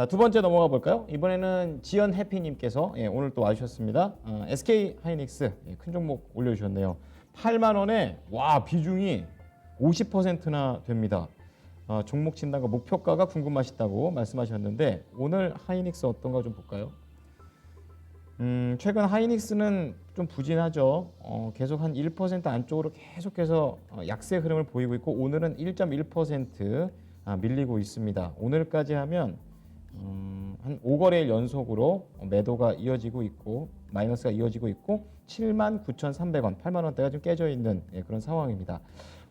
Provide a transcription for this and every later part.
자, 두 번째 넘어가 볼까요? 이번에는 지연 해피님께서 예, 오늘 또 와주셨습니다. 어, SK 하이닉스 예, 큰 종목 올려주셨네요. 8만 원에 와 비중이 50%나 됩니다. 어, 종목 진단과 목표가가 궁금하시다고 말씀하셨는데 오늘 하이닉스 어떤가 좀 볼까요? 음, 최근 하이닉스는 좀 부진하죠. 어, 계속 한 1% 안쪽으로 계속해서 어, 약세 흐름을 보이고 있고 오늘은 1.1% 아, 밀리고 있습니다. 오늘까지 하면 음, 한 5거래일 연속으로 매도가 이어지고 있고 마이너스가 이어지고 있고 7만 9,300원, 8만 원대가 좀 깨져 있는 예, 그런 상황입니다.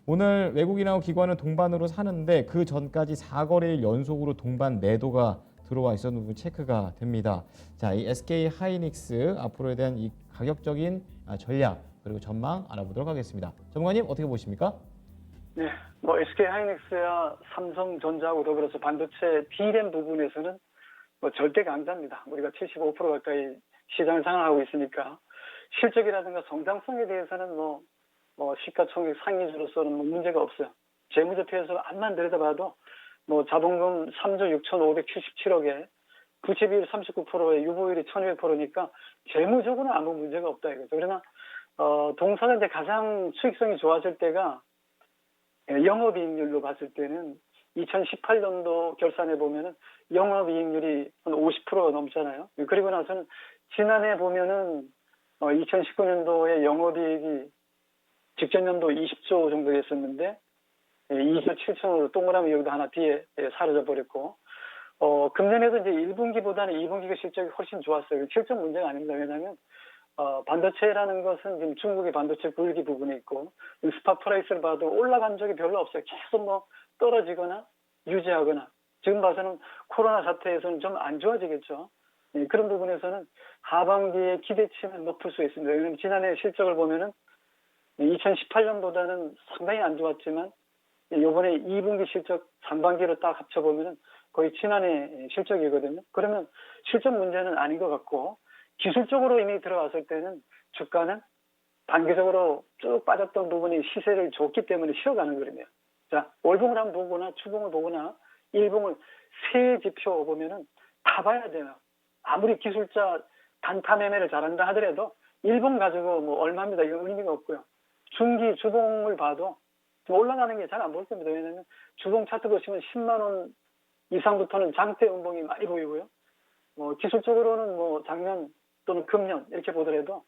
오늘 외국인하고 기관은 동반으로 사는데 그 전까지 4거래일 연속으로 동반 매도가 들어와 있었는 부분 체크가 됩니다. 자, 이 SK 하이닉스 앞으로에 대한 이 가격적인 아, 전략 그리고 전망 알아보도록 하겠습니다. 전문가님 어떻게 보십니까? 네, 뭐 SK 하이닉스야 삼성전자하고 더불어서 반도체 D램 부분에서는 뭐 절대 강자입니다. 우리가 75% 가까이 시장을 장악하고 있으니까 실적이라든가 성장성에 대해서는 뭐, 뭐 시가총액 상위주로서는 뭐 문제가 없어요. 재무제표에서 암만 들여다봐도 뭐 자본금 3조 6,577억에 부채 비율 39%에 유보율이 1,200%니까 재무적으로는 아무 문제가 없다 이거죠. 그러나 어, 동사가 이제 가장 수익성이 좋아질 때가 예, 영업이익률로 봤을 때는 2018년도 결산해 보면은 영업이익률이 한 50%가 넘잖아요. 그리고 나서는 지난해 보면은 2019년도에 영업이익이 직전 연도 20조 정도 됐었는데 2조 7천으로 동그라미 여기도 하나 뒤에 예, 사라져 버렸고 어, 금년에도 이제 1분기보다는 2분기가 실적이 훨씬 좋았어요. 실적 문제가 아닙니다. 왜냐하면 어, 반도체라는 것은 지금 중국의 반도체 굴기 부분에 있고 스파 프라이스를 봐도 올라간 적이 별로 없어요. 계속 뭐 떨어지거나 유지하거나 지금 봐서는 코로나 사태에서는 좀 안 좋아지겠죠. 예, 그런 부분에서는 하반기에 기대치는 높을 수 있습니다. 왜냐하면 지난해 실적을 보면은 2018년보다는 상당히 안 좋았지만 이번에 2분기 실적 3반기로 딱 합쳐보면은 거의 지난해 실적이거든요. 그러면 실적 문제는 아닌 것 같고 기술적으로 이미 들어왔을 때는 주가는 단기적으로 쭉 빠졌던 부분이 시세를 줬기 때문에 쉬어가는 거거든요. 자, 월봉을 한번 보거나 추봉을 보거나 일봉을 세 지표 보면은 다 봐야 돼요. 아무리 기술자 단타 매매를 잘한다 하더라도 일봉 가지고 뭐 얼마입니다. 이건 의미가 없고요. 중기 주봉을 봐도 좀 올라가는 게 잘 안 보일 겁니다. 왜냐하면 주봉 차트 보시면 10만 원 이상부터는 장대 운봉이 많이 보이고요. 뭐 기술적으로는 뭐 작년 또는 금년 이렇게 보더라도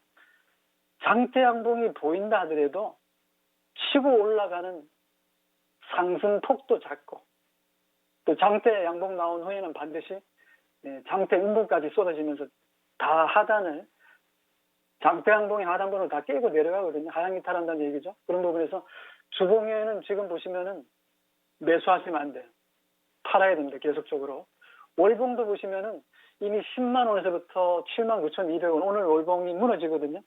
장대 양봉이 보인다 하더라도 치고 올라가는 상승 폭도 작고 또 장대 양봉 나온 후에는 반드시 예, 장대 음봉까지 쏟아지면서 다 하단을 장대 양봉이 하단부를 다 깨고 내려가거든요. 하향 이 탈한다는 얘기죠. 그런 부분에서 주봉에는 지금 보시면은 매수하시면 안 돼요. 팔아야 됩니다. 계속적으로. 월봉도 보시면은 이미 10만 원에서부터 7만 9,200원 오늘 월봉이 무너지거든요.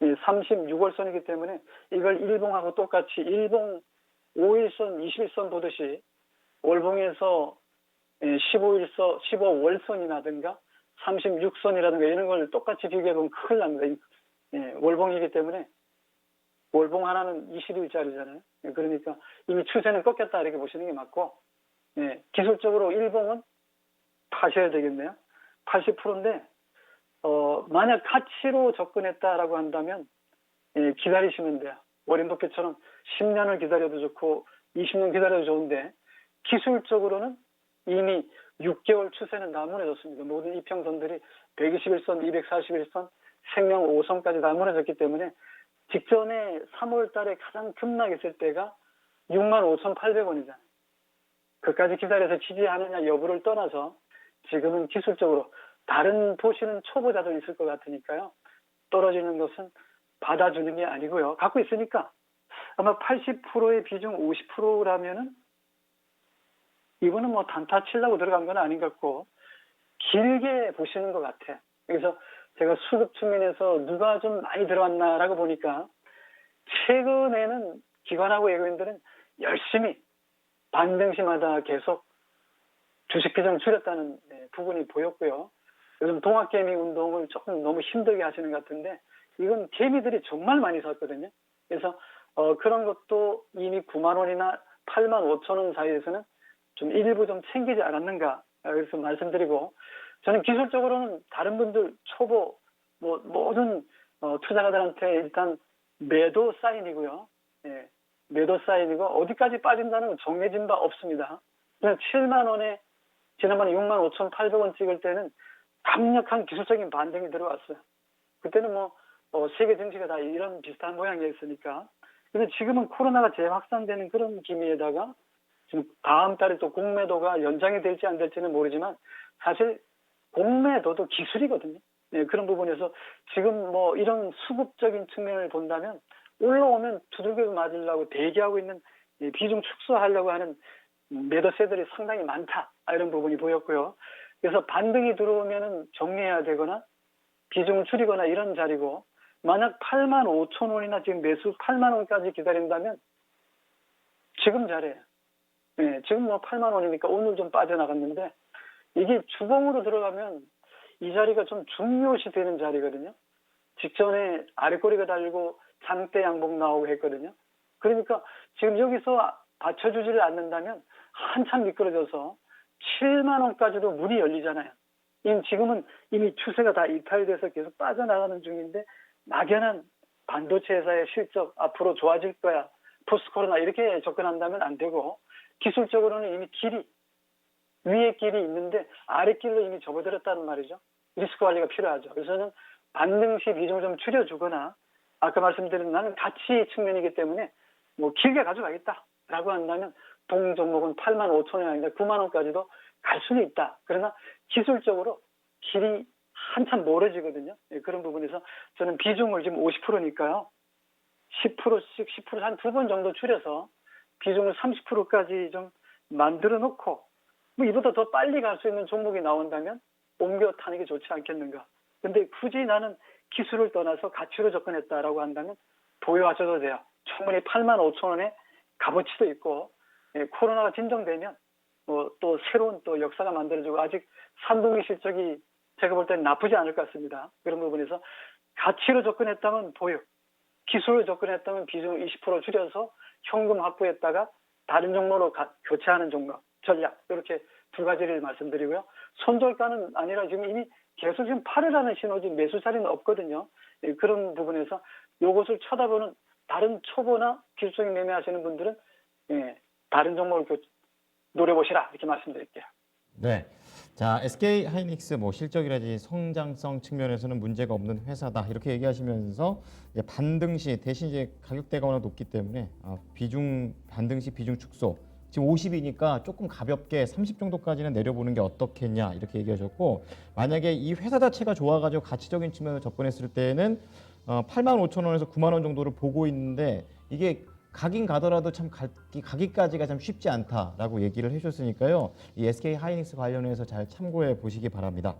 36월선이기 때문에 이걸 일봉하고 똑같이 일봉 5일선, 20일선 보듯이 월봉에서 15일선, 15월선이라든가 36선이라든가 이런 걸 똑같이 비교해보면 큰일 납니다. 예, 월봉이기 때문에 월봉 하나는 20일짜리잖아요. 그러니까 이미 추세는 꺾였다 이렇게 보시는 게 맞고 예, 기술적으로 일봉은 파셔야 되겠네요. 80%인데 어, 만약 가치로 접근했다라고 한다면 예, 기다리시면 돼요. 버핏처럼 10년을 기다려도 좋고 20년 기다려도 좋은데 기술적으로는 이미 6개월 추세는 다 무너졌습니다. 모든 이평선들이 121선, 241선, 생명 5선까지 다 무너졌기 때문에 직전에 3월 달에 가장 급락했을 때가 65,800원이잖아요. 그까지 기다려서 지지하느냐 여부를 떠나서 지금은 기술적으로 다른 보시는 초보자도 있을 것 같으니까요. 떨어지는 것은 받아주는 게 아니고요. 갖고 있으니까 아마 80%의 비중 50%라면은 이거는 뭐 단타 치려고 들어간 건 아닌 것 같고 길게 보시는 것 같아. 그래서 제가 수급 측면에서 누가 좀 많이 들어왔나라고 보니까 최근에는 기관하고 외국인들은 열심히 반등시마다 계속 주식 비중 줄였다는 네, 부분이 보였고요. 요즘 동학개미 운동을 조금 너무 힘들게 하시는 것 같은데 이건 개미들이 정말 많이 샀거든요. 그래서 어, 그런 것도 이미 9만 원이나 8만 5천 원 사이에서는 좀 일부 좀 챙기지 않았는가 아, 그래서 말씀드리고 저는 기술적으로는 다른 분들 초보 뭐 모든 어, 투자가들한테 일단 매도 사인이고요. 예, 매도 사인이고 어디까지 빠진다는 건 정해진 바 없습니다. 그냥 7만 원에 지난번에 6만 5,800원 찍을 때는 강력한 기술적인 반등이 들어왔어요. 그때는 뭐 어, 세계 증시가 다 이런 비슷한 모양이었으니까. 근데 지금은 코로나가 재확산되는 그런 기미에다가 지금 다음 달에 또 공매도가 연장이 될지 안 될지는 모르지만 사실 공매도도 기술이거든요. 네, 그런 부분에서 지금 뭐 이런 수급적인 측면을 본다면 올라오면 두들겨 맞으려고 대기하고 있는 이 비중 축소하려고 하는 매도세들이 상당히 많다 아, 이런 부분이 보였고요. 그래서 반등이 들어오면은 정리해야 되거나 비중을 줄이거나 이런 자리고 만약 8만 5천 원이나 지금 매수 8만 원까지 기다린다면 지금 자리에 예, 지금 뭐 8만 원이니까 오늘 좀 빠져나갔는데 이게 주봉으로 들어가면 이 자리가 좀 중요시 되는 자리거든요. 직전에 아래꼬리가 달리고 장대 양봉 나오고 했거든요. 그러니까 지금 여기서 받쳐주지를 않는다면 한참 미끄러져서 7만 원까지도 문이 열리잖아요. 지금은 이미 추세가 다 이탈돼서 계속 빠져나가는 중인데 막연한 반도체 회사의 실적 앞으로 좋아질 거야. 포스트 코로나 이렇게 접근한다면 안 되고 기술적으로는 이미 길이 위에 길이 있는데 아래 길로 이미 접어들었다는 말이죠. 리스크 관리가 필요하죠. 그래서는 반등 시 비중을 좀 줄여주거나 아까 말씀드린 나는 가치 측면이기 때문에 뭐 길게 가져가겠다라고 한다면 동 종목은 8만 5천 원이 아니라 9만 원까지도 갈 수는 있다. 그러나 기술적으로 길이 한참 멀어지거든요. 예, 그런 부분에서 저는 비중을 지금 50%니까요. 10%씩 10%한 두 번 정도 줄여서 비중을 30%까지 좀 만들어 놓고 뭐 이보다 더 빨리 갈 수 있는 종목이 나온다면 옮겨 타는 게 좋지 않겠는가. 근데 굳이 나는 기술을 떠나서 가치로 접근했다라고 한다면 보유하셔도 돼요. 충분히 8만 5천 원의 값어치도 있고 예, 코로나가 진정되면 뭐 또 새로운 또 역사가 만들어지고 아직 3분기 실적이 제가 볼 때는 나쁘지 않을 것 같습니다. 그런 부분에서 가치로 접근했다면 보유, 기술로 접근했다면 비중을 20% 줄여서 현금 확보했다가 다른 종목으로 가- 교체하는 종목 전략 이렇게 두 가지를 말씀드리고요. 손절가는 아니라 지금 이미 계속 지금 팔으라는 신호지 매수 자리는 없거든요. 예, 그런 부분에서 요것을 쳐다보는 다른 초보나 기술적인 매매하시는 분들은 예, 다른 종목을 교- 노려보시라 이렇게 말씀드릴게요. 네. 자, SK 하이닉스 뭐 실적이라든지 성장성 측면에서는 문제가 없는 회사다 이렇게 얘기하시면서 이제 반등 시 대신 이제 가격대가 워낙 높기 때문에 아, 비중 반등 시 비중 축소 지금 50이니까 조금 가볍게 30 정도까지는 내려보는 게 어떻겠냐 이렇게 얘기하셨고 만약에 이 회사 자체가 좋아가지고 가치적인 측면으로 접근했을 때는 어, 8만 5천 원에서 9만 원 정도를 보고 있는데 이게 가긴 가더라도 참 가기, 가기까지가 참 쉽지 않다라고 얘기를 해주셨으니까요. 이 SK 하이닉스 관련해서 잘 참고해 보시기 바랍니다.